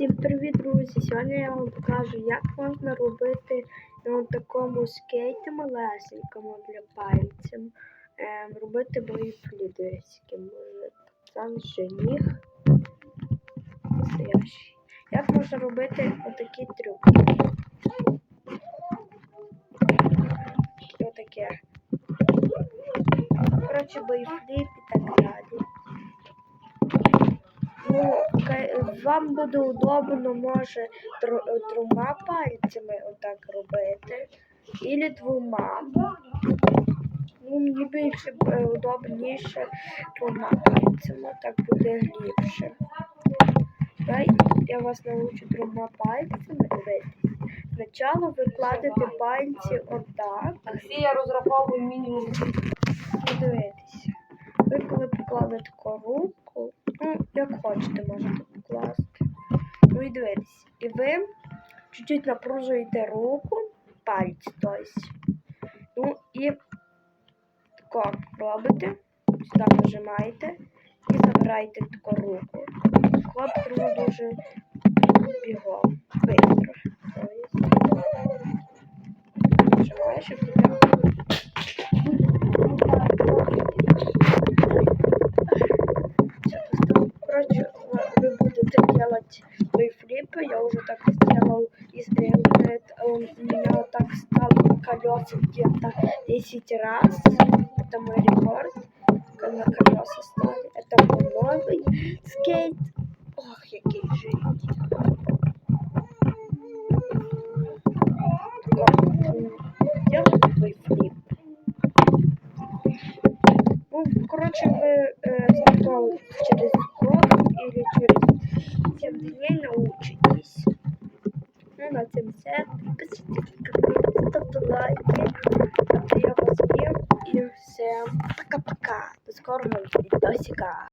Всім привіт, друзі! Сьогодні я вам покажу, як можна робити на такому скейті малесенькому для пальців. Ем, робити бойфлі диски. Може, там жених. Настоящий. Як можна робити отакі трюки? Отаке. Коротше, бойфліп і так далі. Ну, ка- вам буде удобно, може, тр- трьома пальцями отак робити. Ілі двома. Ну, мені більше е, удобніше двома пальцями, так буде ліпше. Давай я вас научу трьома пальцями дивитися. Спочатку ви кладете пальці отак. Таксі я розраховую мінімум. Подивитися. Ви коли поклали таку руку, ну, як хочете, можете Ви чуть-чуть напружуєте руку, пальці, тобто. Ну і тако робите, сюди нажимаєте і забираєте таку руку. Хлоп дуже бігом, флипы. Я уже так сделал. Если это, у меня так стало колеса где-то 10 раз. Это мой рекорд. На колеса стали. Это мой новый скейт. Ох, який жить. Делать твой флип. Ну, короче, вы э, через год или через Подписывайтесь на лайки. Я вас и всем пока-пока. До скорого видосика.